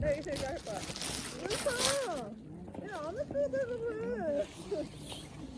내가 여기서 얘기할 거야. 그렇다. 내가 안 했어야 되는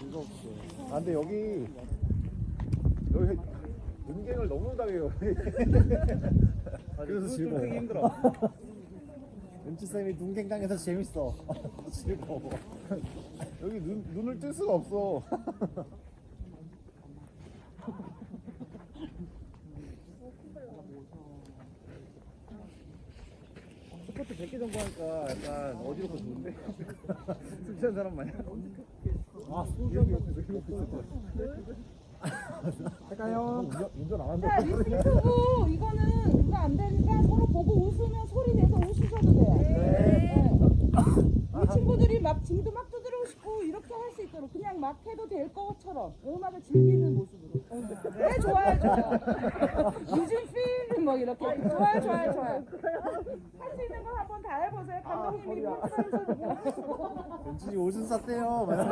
즐겁고. 아 근데 여기 여기 눈갱을 너무 당해요. 그래서 즐거워. 되게 힘들어. 은치 쌤이 눈갱 당해서 재밌어. 즐거워. 여기 눈 눈을 뜰 수가 없어. 100개 정도 하니까 약간 어지럽고 좋은데? 술 취한 사람 마냥. 아 소주하기 옆에 왜 이렇게 있을 거야? 할까요? 운전, 운전 안 한다. 자, 리스닝 끄고 이거는 그거 안 되니까 서로 보고 웃으면 소리 내서 웃으셔도 돼요. 네. 우리 친구들이 막 지금도 막 두드리고 싶고 이렇게 할 수 있도록 그냥 막 해도 될 것처럼 음악을 즐기는 모습으로. 네, 좋아요, 좋아요. 요즘 필, 뭐 이렇게. 좋아요, 좋아요, 좋아요. 할 수 있는 거 한번 다 해보세요. 감독님이 은치 오줌 쌌대요. 어. 그런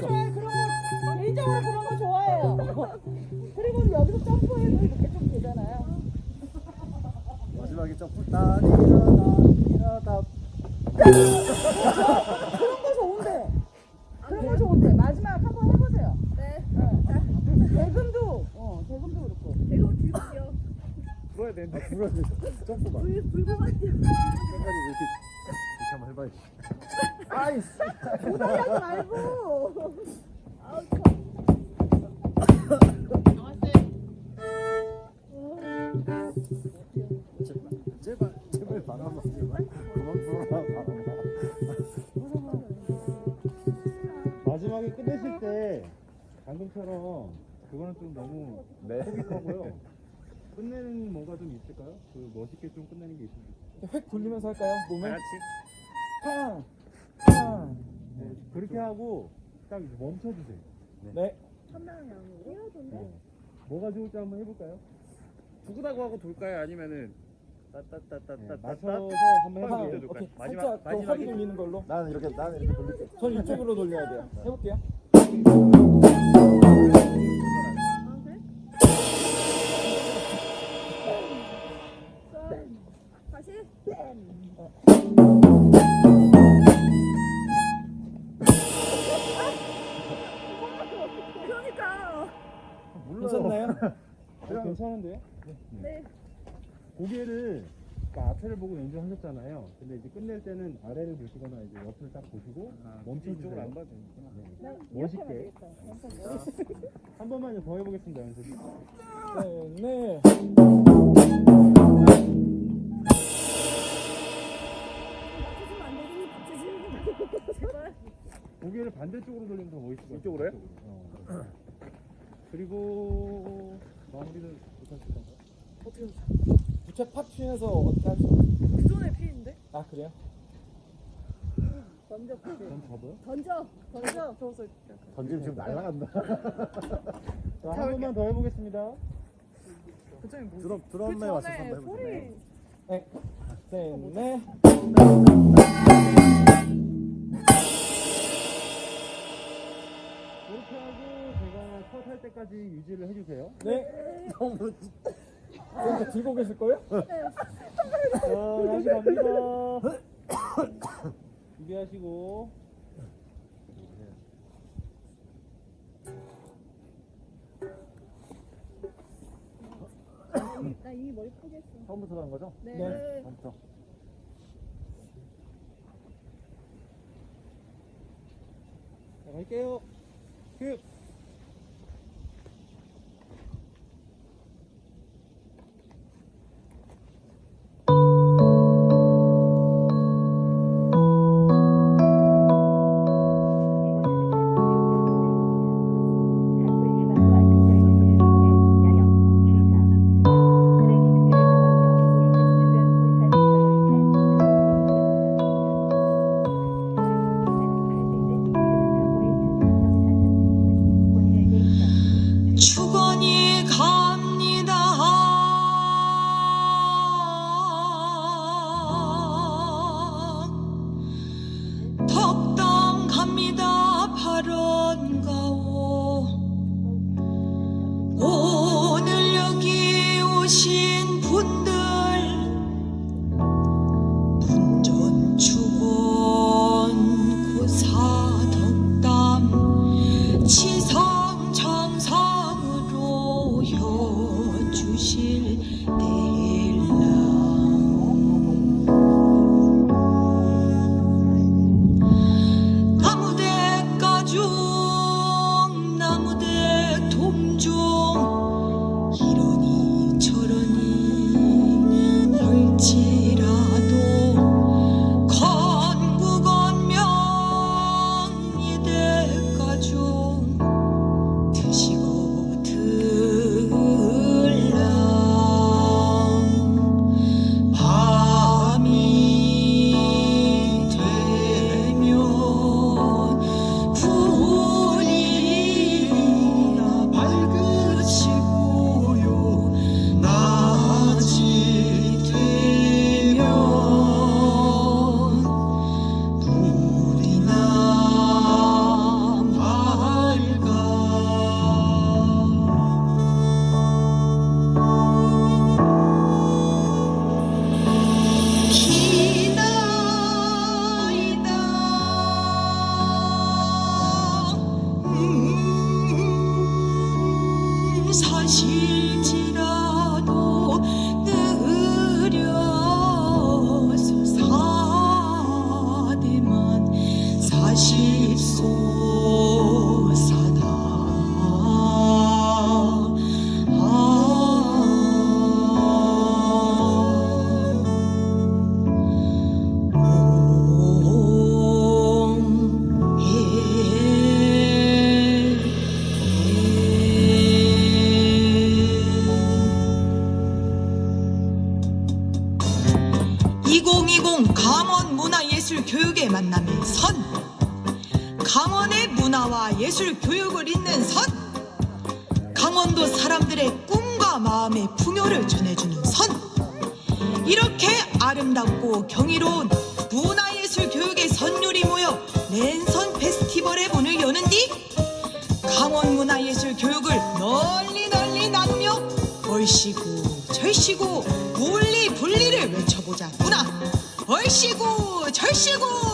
거, 개인적으로 그런 거 좋아해요. 그리고 여기서 점프해도 이렇게 좀 되잖아요. 마지막에 점프 따리라 따리라 그 제발 제발 제발 바람아 제발 그만 불어라 바람아. 마지막에 끝내실 때 방금처럼 그거는 좀 너무 네. 소극하고요. 끝내는 뭔가 좀 있을까요? 그 멋있게 좀 끝내는 게 있을까요? 획 돌리면서 할까요? 몸을 같이. 팡! 팡! 네, 그렇게 하고 딱 이제 멈춰주세요. 네. 네. 뭐가 좋을지 한번 해볼까요? 두고다고 하고 돌까요? 아니면은 따따따따따 맞춰서 한번 팡! 해볼게요. 오케이. 마지막 살짝 더 허리 마지막에 돌리는 걸로. 나는 이렇게 나는 이렇게 돌릴게. 전 이쪽으로 돌려야 돼요. 해볼게요. 고개를 그러니까 앞에를 보고 연주하셨잖아요. 근데 이제 끝낼 때는 아래를 보시거나 이제 옆을 딱 보시고 멈춰주세요. 쪽을 안 봐도 되니까. 네. 멋있게. 한 번만 더 해보겠습니다, 연습. 네, 네. 고개를 반대쪽으로 돌리면 더 멋있을 것 같아요. 이쪽으로요? 어. 그리고 마무리는 못하실 건가요? 부채 팍 치면서 어떻게 할수 있어요? 그 전에 피인데? 아, 그래요? 던져. 전 접어요? 던져. 던져. 저서 던지면 지금 날아간다. 자, 한 번만 더 해보겠습니다. 그전에 뭐? 드럼 드럼에 맞춰서 한번 해보세요. 네. 네, 네. 이렇게 하고 제가 컷할 때까지 유지를 해주세요. 네. 너무 이렇게 들고 계실 거예요? 자, 다시 갑니다. 준비하시고. 나 이미 머리 포기했어. 처음부터 가는 거죠? 네. 네. 처음부터. 자, 갈게요. 큐. 예술 교육을 잇는 선. 강원도 사람들의 꿈과 마음의 풍요를 전해주는 선. 이렇게 아름답고 경이로운 문화예술 교육의 선율이 모여 랜선 페스티벌의 문을 여는 뒤 강원 문화예술 교육을 널리 널리 나누며 얼씨구 절씨구 물리 분리를 외쳐보자구나. 얼씨구 절씨구!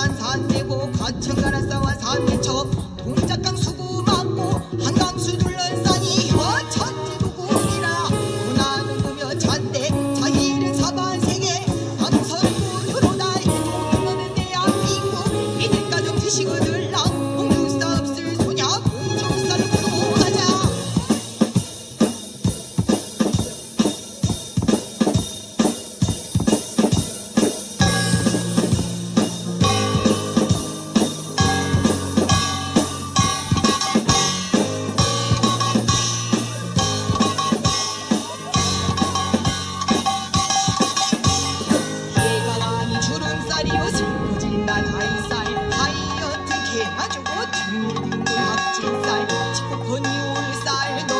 산 산내 보고 가천가라 싸와 산내 쳐. 全断的回合转世切不可以回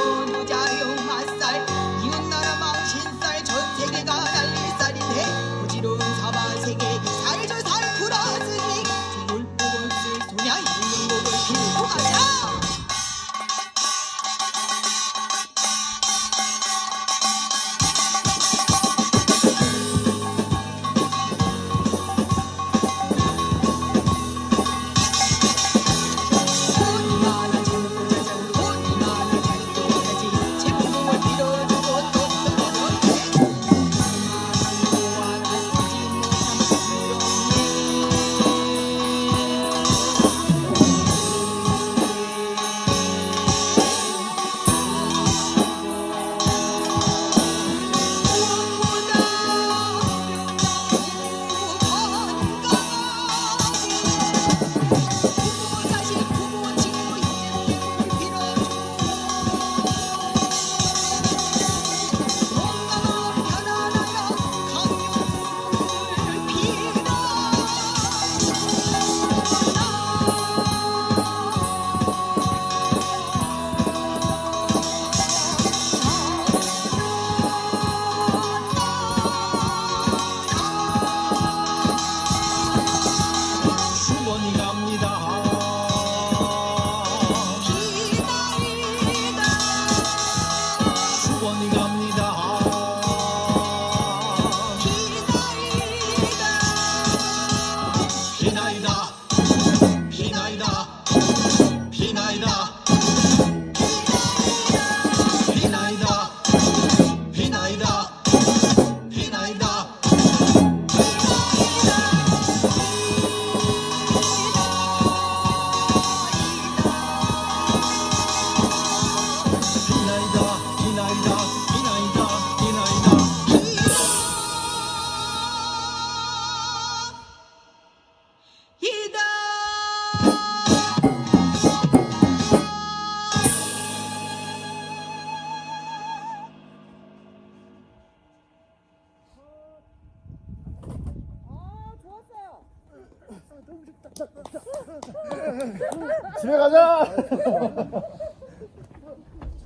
집에 가자.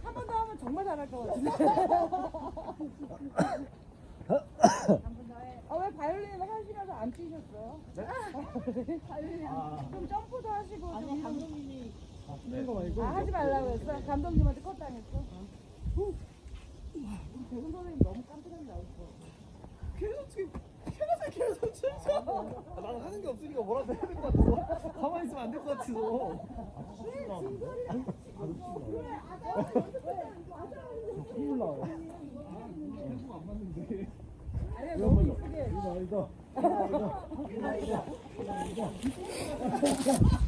한 번 더 하면 정말 잘할 것 같은데. 아, 왜 바이올린을 하시면서 안 뛰셨어요? 네? 바이올린 좀 점프도 하시고 좀 감독님이 쓰는 거 말고 아 하지 말라고 했어? 감독님한테 컷당했어? 후. 배운 선생님 너무 깜찍하게 나왔어. 계속 지금 춤춰. 아, 나는 하는 게 없으니까 뭐라도 해야 될 것 같아서 가만히 있으면 안 될 것 같아서. 콧물 나와요. 계속 안 맞는데. 아니야 너무 이쁘게. 이거 이거.